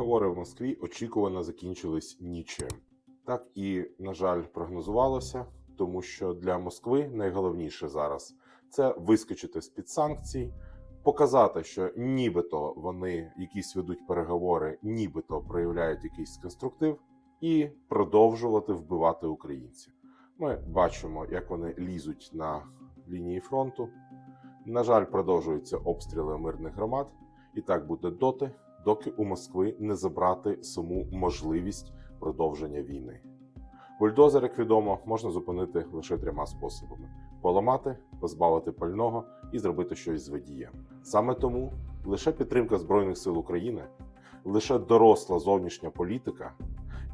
Переговори в Москві очікувано закінчились нічим. Так і, на жаль, прогнозувалося, тому що для Москви найголовніше зараз це вискочити з під санкцій, показати, що нібито вони якісь ведуть переговори, нібито проявляють якийсь конструктив, і продовжувати вбивати українців. Ми бачимо, як вони лізуть на лінії фронту. На жаль, продовжуються обстріли мирних громад, і так буде доти, доки у Москви не забрати саму можливість продовження війни. Бульдозер, як відомо, можна зупинити лише трьома способами: поламати, позбавити пального і зробити щось з водієм. Саме тому лише підтримка Збройних сил України, лише доросла зовнішня політика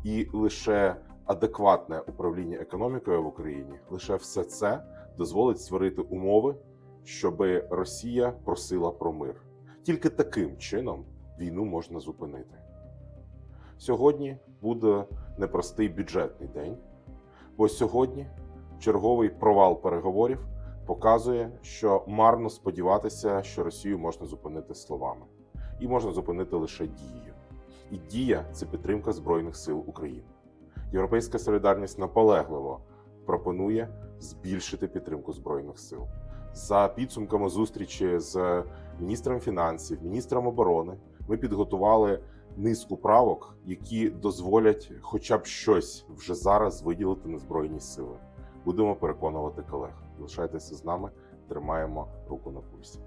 і лише адекватне управління економікою в Україні, лише все це дозволить створити умови, щоб Росія просила про мир. Тільки таким чином війну можна зупинити. Сьогодні буде непростий бюджетний день, бо сьогодні черговий провал переговорів показує, що марно сподіватися, що Росію можна зупинити словами, і можна зупинити лише дією. І дія це підтримка Збройних сил України. Європейська солідарність наполегливо пропонує збільшити підтримку збройних сил за підсумками зустрічі з міністром фінансів, міністром оборони. Ми підготували низку правок, які дозволять хоча б щось вже зараз виділити на збройні сили. Будемо переконувати колег. Лишайтеся з нами, тримаємо руку на пульсі.